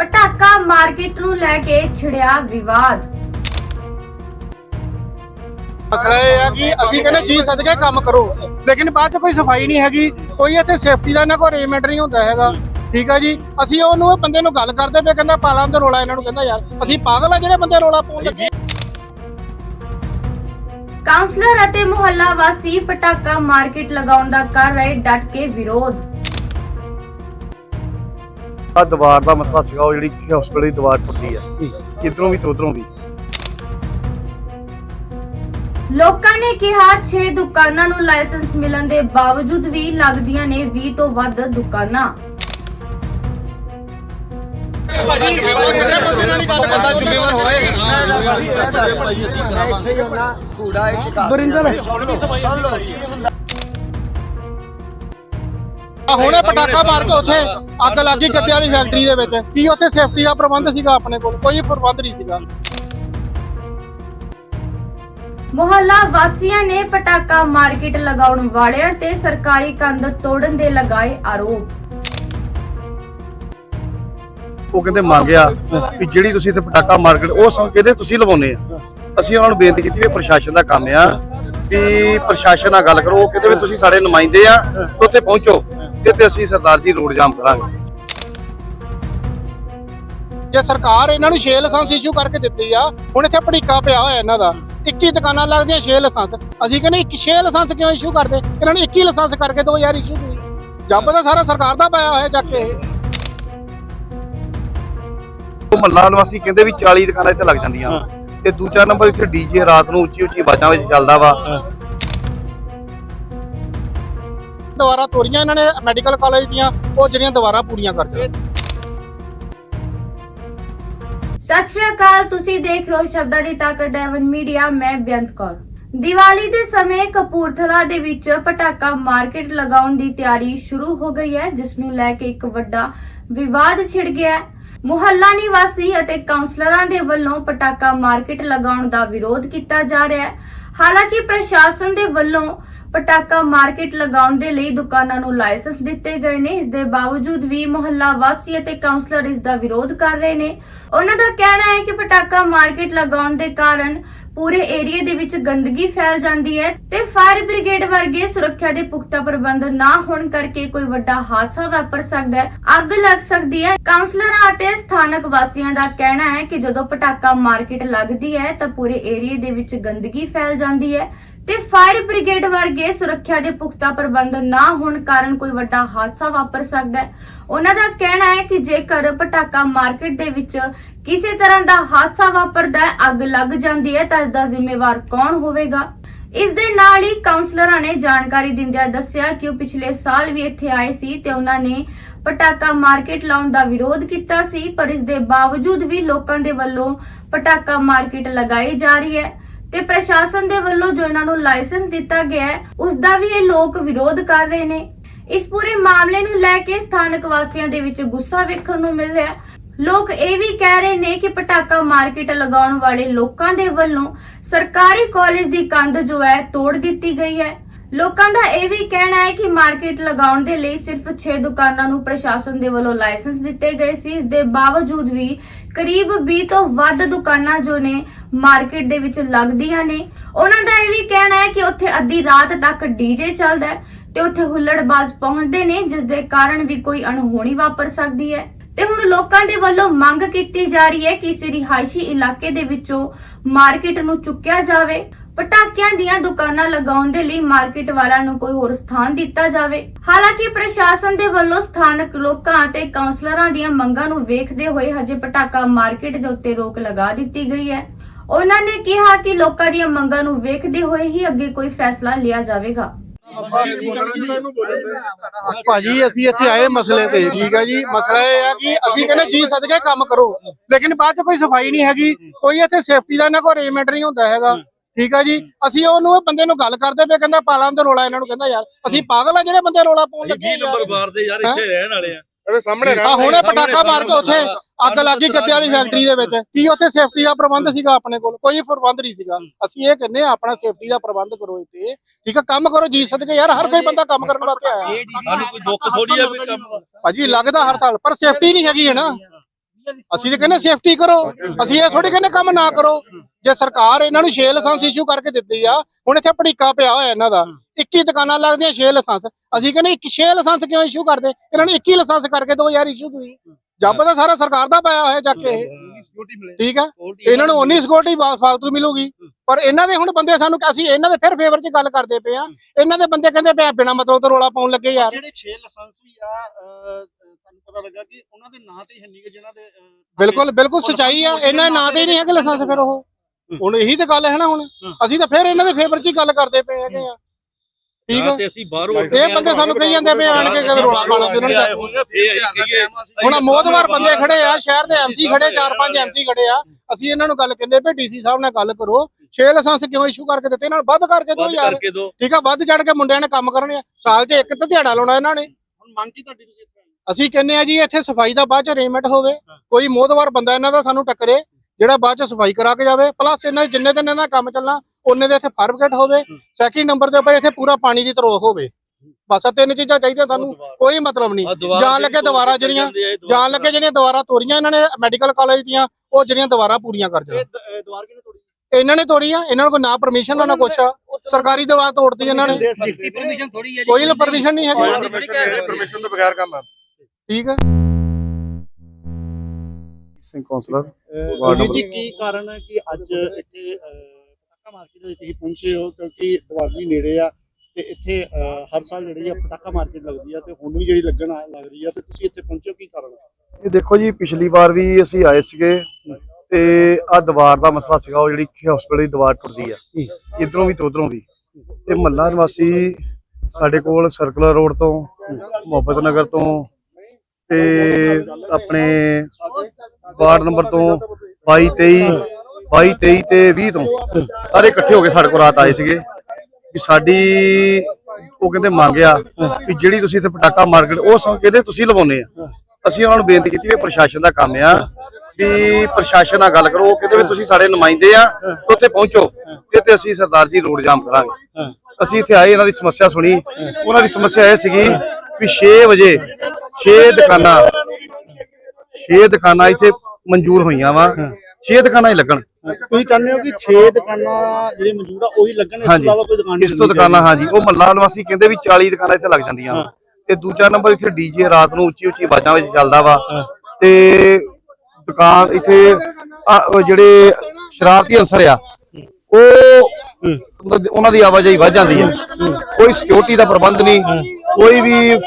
ਪਟਾਕਾ market ਨੂੰ ਲੈ ਕੇ ਛਿੜਿਆ ਵਿਵਾਦ। ਮਸਲਾ ਇਹ ਹੈ ਕਿ ਅਸੀਂ ਕਹਿੰਦੇ ਜੀ ਸਦਕੇ ਕੰਮ ਕਰੋ ਲੇਕਿਨ ਬਾਅਦ ਚ ਕੋਈ ਸਫ਼ਾਈ ਨਹੀਂ ਹੈਗੀ ਕੋਈ ਇੱਥੇ ਸੇਫਟੀ ਦਾ ਨਾ ਕੋਈ ਅਰੇਂਜਮੈਂਟ ਨਹੀਂ ਹੁੰਦਾ ਹੈਗਾ। ਠੀਕ ਆ ਜੀ? ਅਸੀਂ ਉਹਨੂੰ ਇਹ ਬੰਦੇ ਨੂੰ ਗੱਲ ਕਰਦੇ ਪਏ ਕਹਿੰਦਾ ਪਾਲਾਂ ਦੇ ਰੋਲਾ ਇਹਨਾਂ ਨੂੰ ਕਹਿੰਦਾ ਯਾਰ ਅਸੀਂ ਪਾਗਲ ਆ ਜਿਹੜੇ ਬੰਦੇ ਰੋਲਾ ਪਾਉਣ ਲੱਗੇ। ਕਾਉਂਸਲਰ ਅਤੇ ਮੁਹੱਲਾ ਵਾਸੀ ਪਟਾਕਾ ਮਾਰਕੀਟ ਲਗਾਉਣ ਦਾ ਕਰ ਰਹੇ ਡਟ ਕੇ ਵਿਰੋਧ। ਆ ਦੀਵਾਰ ਦਾ ਮਸਲਾ ਸੀਗਾ ਉਹ ਜਿਹੜੀ ਹਸਪੀਟਲ ਦੀ ਦੀਵਾਰ ਟੁੱਟੀ ਆ। ਇਧਰੋਂ ਵੀ ਤੇ ਉਧਰੋਂ ਵੀ। ਲੋਕਾਂ ਨੇ ਕਿਹਾ 6 ਦੁਕਾਨਾਂ ਨੂੰ ਲਾਇਸੈਂਸ ਮਿਲਣ ਦੇ ਬਾਵਜੂਦ ਵੀ ਲੱਗਦੀਆਂ ਨੇ 20 ਤੋਂ ਵੱਧ ਦੁਕਾਨਾਂ। ਕਿਸੇ ਬੰਦੇ ਨਾਲ ਨਹੀਂ ਗੱਲ ਕਰਦਾ ਜ਼ਿੰਮੇਵਾਰ ਹੋਏਗਾ ਆ ਹੁਣੇ ਪਟਾਕਾ ਮਾਰ ਕੇ ਉੱਥੇ ਅੱਗ ਲੱਗੀ ਗੱਦਿਆਂ ਵਾਲੀ ਫੈਕਟਰੀ ਦੇ ਵਿੱਚ। ਕੀ ਉੱਥੇ ਸੇਫਟੀ ਦਾ ਪ੍ਰਬੰਧ ਸੀਗਾ ਆਪਣੇ ਕੋਲ? ਕੋਈ ਪ੍ਰਬੰਧ ਨਹੀਂ ਸੀਗਾ। ਮੁਹੱਲਾ ਵਾਸੀਆਂ ਨੇ ਪਟਾਕਾ ਮਾਰਕੀਟ ਲਗਾਉਣ ਵਾਲਿਆਂ ਤੇ ਸਰਕਾਰੀ ਕੰਧ ਤੋੜਨ ਦੇ ਲਗਾਏ ਆਰੋਪ। ਉਹ ਕਹਿੰਦੇ ਮੰਗਿਆ ਕਿ ਜਿਹੜੀ ਤੁਸੀਂ ਇੱਥੇ ਪਟਾਕਾ ਮਾਰਕੀਟ ਉਹ ਕਹਿੰਦੇ ਤੁਸੀਂ ਲਵਾਉਨੇ ਆ? ਅਸੀਂ ਉਹਨਾਂ ਨੂੰ ਬੇਨਤੀ ਕੀਤੀ ਵੀ ਪ੍ਰਸ਼ਾਸਨ ਦਾ ਕੰਮ ਆ। ਵੀ ਪ੍ਰਸ਼ਾਸਨ ਨਾਲ ਗੱਲ ਕਰੋ ਕਹਿੰਦੇ ਵੀ ਤੁਸੀਂ ਸਾਡੇ ਨੁਮਾਇੰਦੇ ਆ ਉੱਥੇ ਪਹੁੰਚੋ ਤੇ ਤੇ ਅਸੀਂ ਸਰਦਾਰ ਜੀ ਰੋਡ ਜਾਮ ਕਰਾਂਗੇ। ਜੇ ਸਰਕਾਰ ਇਹਨਾਂ ਨੂੰ 6 ਲਾਇਸੈਂਸ ਇਸ਼ੂ ਕਰਕੇ ਦਿੱਤੀ ਆ ਹੁਣ ਇੱਥੇ ਭੜੀਕਾ ਪਿਆ ਹੋਇਆ ਇਹਨਾਂ ਦਾ। 21 ਦੁਕਾਨਾਂ ਲੱਗਦੀਆਂ 6 ਲਾਇਸੈਂਸ। ਅਸੀਂ ਕਹਿੰਦੇ 6 ਲਾਇਸੈਂਸ ਕਿਉਂ ਇਸ਼ੂ ਕਰਦੇ? ਇਹਨਾਂ ਨੂੰ 21 ਲਾਇਸੈਂਸ ਕਰਕੇ ਦੋ ਯਾਰ ਇਸ਼ੂ ਹੋਈ ਜੱਬ ਤਾਂ ਸਾਰਾ ਸਰਕਾਰ ਦਾ ਪਾਇਆ ਹੋਇਆ ਜਾ ਕੇ ਮੱਲਾ ਨਿਵਾਸੀ ਕਹਿੰਦੇ ਵੀ 40 ਦੁਕਾਨਾਂ ਇੱਥੇ ਲੱਗ ਜਾਂਦੀਆਂ। ਤੇ ਦੂਜਾ ਨੰਬਰ ਇੱਥੇ ਡੀਜੇ ਰਾਤ ਨੂੰ ਉੱਚੀ ਉੱਚੀ ਆਵਾਜ਼ਾਂ ਵਿੱਚ ਚੱਲਦਾ ਵਾ। ਦੁਬਾਰਾ ਤੋਰੀਆਂ ਇਹਨਾਂ ਨੇ ਮੈਡੀਕਲ ਕਾਲਜ ਦੀਆਂ ਉਹ ਜਿਹੜੀਆਂ ਦੁਬਾਰਾ ਪੂਰੀਆਂ ਕਰ ਦਿੱਤੀਆਂ ਸਤਿ ਸ਼੍ਰੀ ਅਕਾਲ ਤੁਸੀਂ ਦੇਖ ਰਹੇ ਹੋ ਸ਼ਬਦਾਂ ਦੀ ਤਾਕਤ ਡੈਵਨ ਮੀਡੀਆ ਮੈਂ ਬੇਅੰਤ ਕੌਰ। ਦੀਵਾਲੀ ਦੇ ਸਮੇਂ ਕਪੂਰਥਲਾ ਦੇ ਵਿੱਚ ਪਟਾਕਾ ਮਾਰਕੀਟ ਲਗਾਉਣ ਦੀ ਤਿਆਰੀ ਸ਼ੁਰੂ ਹੋ ਗਈ ਹੈ ਜਿਸ ਨੂੰ ਲੈ ਕੇ ਇੱਕ ਵੱਡਾ ਵਿਵਾਦ ਛਿੜ ਗਿਆ ਹੈ। ਮੁਹੱਲਾ ਨਿਵਾਸੀ ਅਤੇ ਕਾਉਂਸਲਰਾਂ ਦੇ ਵੱਲੋਂ ਪਟਾਕਾ ਮਾਰਕੀਟ ਲਗਾਉਣ ਦਾ ਵਿਰੋਧ ਕੀਤਾ ਜਾ ਰਿਹਾ ਹੈ। ਹਾਲਾਂਕਿ ਪ੍ਰਸ਼ਾਸਨ ਦੇ ਵੱਲੋਂ ਪਟਾਕਾ ਮਾਰਕੀਟ ਲਗਾਉਣ ਦੇ ਲਈ ਦੁਕਾਨਾਂ ਨੂੰ ਲਾਇਸੈਂਸ ਦਿੱਤੇ ਗਏ ਨੇ। ਇਸ ਦੇ ਬਾਵਜੂਦ ਵੀ ਮੁਹੱਲਾ ਵਾਸੀ ਅਤੇ ਕਾਉਂਸਲਰ ਇਸ ਦਾ ਵਿਰੋਧ ਕਰ ਰਹੇ ਨੇ। ਉਹਨਾਂ ਦਾ ਕਹਿਣਾ ਹੈ ਕਿ ਪਟਾਕਾ ਮਾਰਕੀਟ ਲਗਾਉਣ ਦੇ ਕਾਰਨ ਪੂਰੇ ਏਰੀਆ ਦੇ ਵਿੱਚ ਗੰਦਗੀ ਫੈਲ ਜਾਂਦੀ ਹੈ ਤੇ ਫਾਇਰ ਬ੍ਰਿਗੇਡ ਵਰਗੇ ਸੁਰੱਖਿਆ ਦੇ ਪੁਖਤਾ ਪ੍ਰਬੰਧ ਨਾ ਹੋਣ ਕਰਕੇ ਕੋਈ ਵੱਡਾ ਹਾਦਸਾ ਵਾਪਰ ਸਕਦਾ ਹੈ। ਅੱਗ ਲੱਗ ਸਕਦੀ ਹੈ। ਕਾਉਂਸਲਰਾਂ ਅਤੇ ਸਥਾਨਕ ਵਾਸੀਆਂ ਦਾ ਕਹਿਣਾ ਹੈ ਕਿ ਜਦੋਂ ਪਟਾਕਾ ਮਾਰਕੀਟ ਲੱਗਦੀ ਹੈ ਤਾਂ ਪੂਰੇ ਏਰੀਆ ਦੇ ਵਿੱਚ ਗੰਦਗੀ ਫੈਲ ਜਾਂਦੀ ਹੈ। ਤੇ ਫਾਇਰ ਬ੍ਰਿਗੇਡ ਵਰਗੇ ਸੁਰੱਖਿਆ ਦੇ ਪੁਖਤਾ ਪ੍ਰਬੰਧ ਨਾ ਹੋਣ ਕਾਰਨ ਕੋਈ ਵੱਡਾ ਹਾਦਸਾ ਵਾਪਰ ਸਕਦਾ ਹੈ। ਉਹਨਾਂ ਦਾ ਕਹਿਣਾ ਹੈ ਕਿ ਜੇਕਰ ਪਟਾਕਾ ਮਾਰਕੀਟ ਦੇ ਵਿੱਚ ਕਿਸੇ ਤਰ੍ਹਾਂ ਦਾ ਹਾਦਸਾ ਵਾਪਰਦਾ ਹੈ, ਅੱਗ ਲੱਗ ਜਾਂਦੀ ਹੈ, ਤਾਂ ਇਸ ਦਾ ਜ਼ਿੰਮੇਵਾਰ ਕੌਣ ਹੋਵੇਗਾ? ਇਸ ਦੇ ਨਾਲ ਹੀ ਕਾਉਂਸਲਰਾਂ ਨੇ ਜਾਣਕਾਰੀ ਦਿੰਦਿਆਂ ਦੱਸਿਆ ਕਿ ਉਹ ਪਿਛਲੇ ਸਾਲ ਵੀ ਇੱਥੇ ਆਏ ਸੀ ਤੇ ਉਹਨਾਂ ਨੇ ਪਟਾਕਾ ਮਾਰਕੀਟ ਲਾਉਣ ਦਾ ਵਿਰੋਧ ਕੀਤਾ ਸੀ, ਪਰ ਇਸ ਦੇ ਬਾਵਜੂਦ ਵੀ ਲੋਕਾਂ ਦੇ ਵੱਲੋਂ ਪਟਾਕਾ ਮਾਰਕੀਟ ਲਗਾਈ ਜਾ ਰਹੀ ਹੈ। ਤੇ ਪ੍ਰਸ਼ਾਸਨ ਦੇ ਵੱਲੋਂ ਜੋ ਇਹਨਾਂ ਨੂੰ ਲਾਇਸੈਂਸ ਦਿੱਤਾ ਗਿਆ ਹੈ ਉਸ ਦਾ ਵੀ ਇਹ ਲੋਕ ਵਿਰੋਧ ਕਰ ਰਹੇ ਨੇ। ਇਸ ਪੂਰੇ ਮਾਮਲੇ ਨੂੰ ਲੈ ਕੇ ਸਥਾਨਕ ਵਾਸੀਆਂ ਦੇ ਵਿੱਚ ਗੁੱਸਾ ਵੇਖਣ ਨੂੰ ਮਿਲ ਰਿਹਾ ਲੋਕ ਇਹ ਵੀ ਕਹਿ ਰਹੇ ਨੇ ਕਿ ਪਟਾਕਾ ਮਾਰਕੀਟ ਲਗਾਉਣ ਵਾਲੇ ਲੋਕਾਂ ਦੇ ਵੱਲੋਂ ਸਰਕਾਰੀ ਕਾਲਜ ਦੀ ਕੰਧ ਜੋ ਹੈ, ਤੋੜ ਦਿੱਤੀ ਗਈ ਹੈ। ਲੋਕਾਂ ਦਾ ਇਹ ਵੀ ਕਹਿਣਾ ਹੈ ਕਿ ਮਾਰਕੀਟ ਲਗਾਉਣ ਦੇ ਲਈ ਸਿਰਫ 6 ਦੁਕਾਨਾਂ ਨੂੰ ਪ੍ਰਸ਼ਾਸਨ ਦੇ ਵੱਲੋਂ ਲਾਇਸੈਂਸ ਦਿੱਤੇ ਗਏ ਸੀ। ਇਸ ਦੇ ਬਾਵਜੂਦ ਵੀ ਕਰੀਬ 20 ਤੋਂ ਵੱਧ ਦੁਕਾਨਾਂ ਜੋ ਨੇ ਮਾਰਕੀਟ ਦੇ ਵਿੱਚ ਲੱਗਦੀਆਂ ਨੇ। ਉਹਨਾਂ ਦਾ ਇਹ ਵੀ ਕਹਿਣਾ ਹੈ ਕਿ ਉੱਥੇ ਅੱਧੀ ਰਾਤ ਤੱਕ ਡੀਜੇ ਚੱਲਦਾ ਹੈ ਤੇ ਉੱਥੇ ਹੁੱਲੜਬਾਜ਼ ਪਹੁੰਚਦੇ ਨੇ, ਜਿਸ ਦੇ ਕਾਰਨ ਵੀ ਕੋਈ ਅਣਹੋਣੀ ਵਾਪਰ ਸਕਦੀ ਹੈ। ਤੇ ਹੁਣ ਲੋਕਾਂ ਦੇ ਵੱਲੋਂ ਮੰਗ ਕੀਤੀ ਜਾ ਰਹੀ ਹੈ ਕਿ ਇਸ ਰਿਹਾਇਸ਼ੀ ਇਲਾਕੇ ਦੇ ਵਿੱਚੋਂ ਮਾਰਕੀਟ ਨੂੰ ਚੁੱਕਿਆ ਜਾਵੇ। ਪਟਾਕਿਆਂ ਦੀਆਂ ਦੁਕਾਨਾਂ ਲਗਾਉਣ ਦੇ ਲਈ ਮਾਰਕੀਟ ਵਾਲਿਆਂ ਨੂੰ ਕੋਈ ਹੋਰ ਸਥਾਨ ਦਿੱਤਾ ਜਾਵੇ। ਹਾਲਾਂਕਿ ਪ੍ਰਸ਼ਾਸਨ ਦੇ ਵੱਲੋਂ ਸਥਾਨਕ ਲੋਕਾਂ ਅਤੇ ਕਾਉਂਸਲਰਾਂ ਦੀਆਂ ਮੰਗਾਂ ਨੂੰ ਵੇਖਦੇ ਹੋਏ ਹਜੇ ਪਟਾਕਾ ਮਾਰਕੀਟ ਦੇ ਉੱਤੇ ਰੋਕ ਲਗਾ ਦਿੱਤੀ ਗਈ ਹੈ। ਉਹਨਾਂ ਨੇ ਕਿਹਾ ਕਿ ਲੋਕਾਂ ਦੀਆਂ ਮੰਗਾਂ ਨੂੰ ਵੇਖਦੇ ਹੋਏ ਹੀ ਅੱਗੇ ਕੋਈ ਫੈਸਲਾ ਲਿਆ ਜਾਵੇਗਾ। ਭਾਜੀ, ਅਸੀਂ ਇੱਥੇ ਆਏ ਮਸਲੇ ਤੇ, ਠੀਕ ਹੈ ਜੀ? ਮਸਲਾ ਇਹ ਹੈ ਕਿ ਅਸੀਂ ਕਹਿੰਦੇ ਜੀ ਸਦਕੇ ਕੰਮ ਕਰੋ, ਲੇਕਿਨ ਬਾਅਦ ਚ ਕੋਈ ਸਫ਼ਾਈ ਨਹੀਂ ਹੈਗੀ, ਕੋਈ ਇੱਥੇ ਸੇਫਟੀ ਦਾ ਨਾ ਕੋਈ ਅਰੇਂਜਮੈਂਟ ਨਹੀਂ ਹੁੰਦਾ ਹੈਗਾ। ਠੀਕ ਹੈ ਜੀ? ਅਸੀਂ ਉਹਨੂੰ ਇਹ ਬੰਦੇ ਨੂੰ ਗੱਲ ਕਰਦੇ ਪਏ ਕਹਿੰਦਾ ਪਾਲਾਂ ਦੇ ਰੋਲਾ ਇਹਨਾਂ ਨੂੰ ਕਹਿੰਦਾ ਯਾਰ ਅਸੀਂ ਪਾਗਲ ਆ ਜਿਹੜੇ ਬੰਦੇ ਰੋਲਾ ਪਾਉਣ ਲੱਗੇ 20 ਨੰਬਰ ਬਾਰ ਦੇ ਯਾਰ ਇੱਥੇ ਰਹਿਣ ਵਾਲੇ ਆ। ਇਹਦੇ ਸਾਹਮਣੇ ਆ ਹੁਣੇ ਪਟਾਕਾ ਮਾਰ ਕੇ ਉੱਥੇ ਅੱਗ ਲੱਗੀ ਗੱਦਿਆਂ ਵਾਲੀ ਫੈਕਟਰੀ ਦੇ ਵਿੱਚ। ਕੀ ਉੱਥੇ ਸੇਫਟੀ ਦਾ ਪ੍ਰਬੰਧ ਸੀਗਾ ਆਪਣੇ ਕੋਲ? ਕੋਈ ਪ੍ਰਬੰਧ ਨਹੀਂ ਸੀਗਾ। ਅਸੀਂ ਇਹ ਕਹਿੰਦੇ ਆ ਆਪਣਾ ਸੇਫਟੀ ਦਾ ਪ੍ਰਬੰਧ ਕਰੋ ਇੱਥੇ। ਠੀਕ ਆ ਕੰਮ ਕਰੋ ਜੀ ਸਦਕੇ ਯਾਰ ਹਰ ਕੋਈ ਬੰਦਾ ਕੰਮ ਕਰਨ ਵਾਸਤੇ ਆਇਆ। ਸਾਨੂੰ ਕੋਈ ਦੁੱਖ ਥੋੜੀ ਆ ਵੀ ਕੰਮ ਭਾਜੀ ਲੱਗਦਾ ਹਰ ਸਾਲ ਪਰ ਸੇਫਟੀ ਨਹੀਂ ਹੈਗੀ ਹੈ ਨਾ। ਅਸੀਂ ਤਾਂ ਕਹਿੰਦੇ ਸੇਫਟੀ ਕਰੋ। ਅਸੀਂ ਇਹ ਥੋੜੀ ਕਹਿੰਦੇ ਕੰਮ ਨਾ ਕਰੋ। ਜੇ ਸਰਕਾਰ ਇਹਨਾਂ ਨੂੰ 6 ਲਾਇਸੈਂਸ ਇਸ਼ੂ ਕਰਕੇ ਦਿੱਤੀ ਆ ਹੁਣ ਇੱਥੇ ਪੜੀਕਾ ਪਿਆ ਹੋਇਆ ਇਹਨਾਂ ਦਾ। 21 ਦੁਕਾਨਾਂ ਲੱਗਦੀਆਂ 6 ਲਾਇਸੈਂਸ। ਅਸੀਂ ਕਹਿੰਦੇ 6 ਲਾਇਸੈਂਸ ਕਿਉਂ ਇਸ਼ੂ ਕਰਦੇ? ਇਹਨਾਂ ਨੂੰ 21 ਲਾਇਸੈਂਸ ਕਰਕੇ ਦੋ ਯਾਰ ਇਸ਼ੂ ਤੁਸੀਂ ਜੱਬ ਤਾਂ ਸਾਰਾ ਸਰਕਾਰ ਦਾ ਪਾਇਆ ਹੋਇਆ ਜਾ ਕੇ। ਇਹ ਠੀਕ ਆ? ਇਹਨਾਂ ਨੂੰ ਉਨੀ ਸਿਕਿਉਰਿਟੀ ਫਾਲਤੂ ਮਿਲੂਗੀ। ਪਰ ਇਹਨਾਂ ਦੇ ਹੁਣ ਬੰਦੇ ਸਾਨੂੰ ਅਸੀਂ ਇਹਨਾਂ ਦੇ ਫਿਰ ਫੇਵਰ 'ਚ ਗੱਲ ਕਰਦੇ ਪਏ ਆ। ਇਹਨਾਂ ਦੇ ਬੰਦੇ ਕਹਿੰਦੇ ਪਿਆ ਬਿਨਾ ਮਤਲਬ ਤੋਂ ਰੋਲਾ ਪਾਉਣ ਲੱਗੇ ਯਾਰ। ਜਿਹੜੇ 6 ਲਾਇਸੈਂਸ ਵੀ ਆ ਸਾਨੂੰ ਪਤਾ ਲੱਗਾ ਕਿ ਉਹਨਾਂ ਦੇ ਨਾਂ ਤੇ ਹੀ ਨਹੀਂ ਕਿ ਜਿਹਨਾਂ ਦੇ ਬਿਲਕੁਲ ਬਿਲਕੁਲ ਸਚਾਈ ਆ। ਇਹਨਾਂ ਦੇ ਨਾਂ ਤੇ ਹੀ ਨਹੀਂ ਹੈਗੇ ਲਾਇਸੈਂਸ ਫਿਰ ਉਹ। ਹੁਣ ਇਹੀ ਤਾਂ ਗੱਲ ਹੈ ਨਾ ਹੁਣ। ਅਸੀਂ ਤਾਂ ਫਿਰ ਇਹਨਾਂ ਦੇ ਫੇਵਰ 'ਚ ਹੀ ਗੱਲ ਕਰਦੇ ਪਏ ਹੈਗੇ ਆ ਠੀਕ ਆ? ਤੇ ਅਸੀਂ ਬਾਹਰੋਂ ਇਹ ਬੰਦੇ ਸਾਨੂੰ ਕਹੀ ਜਾਂਦੇ ਪਏ ਆਣ ਕੇ ਕਦੇ ਰੋਲਾ ਪਾ ਲਓ ਉਹਨਾਂ ਨੂੰ ਹੁਣ ਮੋਦਵਾਰ ਬੰਦੇ ਖੜੇ ਆ ਸ਼ਹਿਰ ਦੇ ਐਮਸੀ ਖੜੇ ਚਾਰ ਪੰਜ ਐਮਸੀ ਖੜੇ ਆ। ਅਸੀਂ ਇਹਨਾਂ ਨੂੰ ਗੱਲ ਕਹਿੰਦੇ ਪਏ ਡੀਸੀ ਸਾਹਿਬ ਨਾਲ ਗੱਲ ਕਰੋ। 6 ਲਾਇਸੈਂਸ ਕਿਉਂ ਇਸ਼ੂ ਕਰਕੇ ਦਿੱਤੇ? ਇਹਨਾਂ ਨੂੰ ਵੱਧ ਕਰਕੇ ਦਿਓ ਯਾਰ। ਠੀਕ ਆ ਵੱਧ ਚੜ ਕੇ ਮੁੰਡਿਆਂ ਨੇ ਕੰਮ ਕਰਨੇ ਆ। ਸਾਲ 'ਚ ਇੱਕ ਤਾਂ ਦਿਹਾੜਾ ਲਾਉਣਾ ਇਹਨਾਂ ਨੇ। ਹੁਣ ਮੰਗ ਕੀ ਤੁਹਾਡੀ ਤੁਸੀਂ? ਅਸੀਂ ਕਹਿੰਨੇ ਆ ਜੀ ਇੱਥੇ ਸਫ਼ਾਈ ਦਾ ਬਾਅਦ ਚ ਅਰੇਂਜਮੈਂਟ ਹੋਵੇ। ਕੋਈ ਮੋਦਵਾਰ ਬੰਦਾ ਇਹਨਾਂ ਦਾ ਸਾਨੂੰ ਟੱਕਰੇ। ਜਿਹੜਾ ਬਾਅਦ ਚ ਸਫ਼ਾਈ ਕਰਾ ਕੇ ਜਾਵੇ ਪਲੱਸ ਇਹਨਾਂ ਦੇ ਜਿੰਨੇ ਦਿਨ ਇਹਨਾਂ ਦਾ ਕੰਮ ਚੱਲਣਾ ਉਹਨੇ ਦੇ ਇੱਥੇ ਫਾਰਮਗੇਟ ਹੋਵੇ ਸੈਕਿੰਡ ਨੰਬਰ ਦੇ ਉੱਪਰ ਇੱਥੇ ਪੂਰਾ ਪਾਣੀ ਦੀ ਤਰੋਕ ਹੋਵੇ। ਬਸ ਆਹ ਤਿੰਨ ਚੀਜ਼ਾਂ ਚਾਹੀਦੀਆਂ ਸਾਨੂੰ ਕੋਈ ਮਤਲਬ ਨਹੀਂ। ਜਾਣ ਲੱਗੇ ਦੁਬਾਰਾ ਜਿਹੜੀਆਂ ਆ, ਜਾਣ ਲੱਗੇ ਜਿਹੜੀਆਂ ਦੁਬਾਰਾ ਤੋਰੀਆਂ ਇਹਨਾਂ ਨੇ ਮੈਡੀਕਲ ਕਾਲਜ ਦੀਆਂ ਉਹ ਜਿਹੜੀਆਂ ਦੁਬਾਰਾ ਪੂਰੀਆਂ ਕਰ ਜਾਣ। ਤੋੜੀ? ਇਹਨਾਂ ਨੇ ਤੋੜੀਆਂ ਇਹਨਾਂ ਨੂੰ ਕੋਈ ਨਾ ਪਰਮਿਸ਼ਨ ਨਾ ਕੁਛ ਆ ਸਰਕਾਰੀ ਦਵਾ ਤੋੜਦੀ ਇਹਨਾਂ ਨੇ। ਪਰਮਿਸ਼ਨ ਥੋੜੀ ਹੈ ਕੋਈ ਪਰਮਿਸ਼ਨ ਨਹੀਂ ਹੈਗੀ। ਪਰਮਿਸ਼ਨ ਤੋਂ ਬਗੈਰ ਕੰਮ ਹੈ ਠੀਕ ਆ। ਸਿੰਘ ਕੌਂਸਲਰ ਜੀ ਜੀ ਕੀ ਕਾਰਨ ਹੈ ਕਿ ਅੱਜ ਇੱਥੇ ਅਹ, ਪਟਾਕਾ ਮਾਰਕੀਟ ਦੇ ਵਿੱਚ ਪਹੁੰਚੇ ਹੋ? ਕਿਉਂਕਿ ਦੀਵਾਲੀ ਨੇੜੇ ਆ ਤੇ ਇੱਥੇ ਅਹ, ਹਰ ਸਾਲ ਜਿਹੜੀ ਆ ਪਟਾਕਾ ਮਾਰਕੀਟ ਲੱਗਦੀ ਆ ਤੇ ਹੁਣ ਵੀ ਜਿਹੜੀ ਲੱਗਣ ਆ- ਲੱਗ ਰਹੀ ਆ ਤੇ ਤੁਸੀਂ ਇੱਥੇ ਪਹੁੰਚੇ ਹੋ ਕੀ ਕਾਰਨ ਹੈ? ਇਹ ਦੇਖੋ ਜੀ ਪਿਛਲੀ ਵਾਰ ਵੀ ਅਸੀਂ ਆਏ ਸੀਗੇ ਤੇ ਆ ਦੀਵਾਰ ਦਾ ਮਸਲਾ ਸੀਗਾ ਉਹ ਜਿਹੜੀ ਹਸਪੀਟਲ ਦੀ ਦੀਵਾਰ ਟੁੱਟਦੀ ਆ। ਇਧਰੋਂ ਵੀ ਤੇ ਉਧਰੋਂ ਵੀ। ਤੇ ਮੱਲਾ ਨਿਵਾਸੀ ਸਾਡੇ ਕੋਲ ਸਰਕੂਲਰ ਰੋਡ ਤੋਂ ਮੁਹੱਬਤ ਨਗਰ ਤੋਂ ਤੇ ਆਪਣੇ ਵਾਰਡ ਨੰਬਰ ਤੋਂ 22 23 22 23 ਤੇ 20 ਤੋਂ ਸਾਰੇ ਇਕੱਠੇ ਹੋ ਕੇ ਸਾਡੇ ਕੋਲ ਰਾਤ ਆਏ ਸੀਗੇ ਵੀ ਸਾਡੀ ਉਹ ਕਹਿੰਦੇ ਮੰਗਿਆ ਵੀ ਜਿਹੜੀ ਤੁਸੀਂ ਇੱਥੇ ਪਟਾਕਾ ਮਾਰਕੀਟ, ਉਹ ਸਭ ਕਹਿੰਦੇ ਤੁਸੀਂ ਲਵਾਉਨੇ ਆ। ਅਸੀਂ ਉਹਨਾਂ ਨੂੰ ਬੇਨਤੀ ਕੀਤੀ ਵੀ ਪ੍ਰਸ਼ਾਸਨ ਦਾ ਕੰਮ ਆ ਵੀ ਪ੍ਰਸ਼ਾਸਨ ਨਾਲ ਗੱਲ ਕਰੋ, ਉਹ ਕਹਿੰਦੇ ਵੀ ਤੁਸੀਂ ਸਾਡੇ ਨੁਮਾਇੰਦੇ ਆ ਉੱਥੇ ਪਹੁੰਚੋ ਤੇ ਤੇ ਅਸੀਂ ਸਰਦਾਰ ਜੀ ਰੋਡ ਜਾਮ ਕਰਾਂਗੇ। ਅਸੀਂ ਇੱਥੇ ਆਏ, ਇਹਨਾਂ ਦੀ ਸਮੱਸਿਆ ਸੁਣੀ, ਉਹਨਾਂ ਦੀ ਸਮੱਸਿਆ ਇਹ ਸੀਗੀ ਵੀ 6 ਵਜੇ 6 ਦੁਕਾਨਾਂ। 6 ਦੁਕਾਨਾਂ ਇੱਥੇ ਮਨਜ਼ੂਰ ਹੋਈਆਂ ਵਾ। 6 ਦੁਕਾਨਾਂ ਹੀ ਲੱਗਣ। ਤੁਸੀਂ ਚਾਹੁੰਦੇ ਹੋ ਕਿ 6 ਦੁਕਾਨਾਂ ਜਿਹੜੀ ਮੌਜੂਦ ਆ ਉਹੀ ਲੱਗਣ ਇਸ ਤੋਂ। ਇਲਾਵਾ ਕੋਈ ਦੁਕਾਨ ਇਸ ਤੋਂ ਦੁਕਾਨਾਂ ਹਾਂਜੀ। ਉਹ ਮੱਲਾ ਨਿਵਾਸੀ ਕਹਿੰਦੇ ਵੀ 40 ਦੁਕਾਨਾਂ ਇੱਥੇ ਲੱਗ ਜਾਂਦੀਆਂ। ਤੇ ਦੂਜਾ ਨੰਬਰ ਇੱਥੇ ਡੀਜੇ ਰਾਤ ਨੂੰ ਉੱਚੀ ਉੱਚੀ ਆਵਾਜ਼ਾਂ ਵਿੱਚ ਚੱਲਦਾ ਵਾ। ਤੇ ਦੁਕਾਨ ਇੱਥੇ ਆ, ਜਿਹੜੇ ਸ਼ਰਾਰਤੀ ਅਨਸਰ ਆ ਉਹ ਉਹਨਾਂ ਦੀ- ਉਹਨਾਂ ਦੀ ਆਵਾਜਾਈ ਵੱਧ ਜਾਂਦੀ ਹੈ। ਕੋਈ ਸਿਕਿਉਰਿਟੀ ਦਾ ਪ੍ਰਬੰਧ ਨਹੀਂ। ਕੋਈ ਵੀ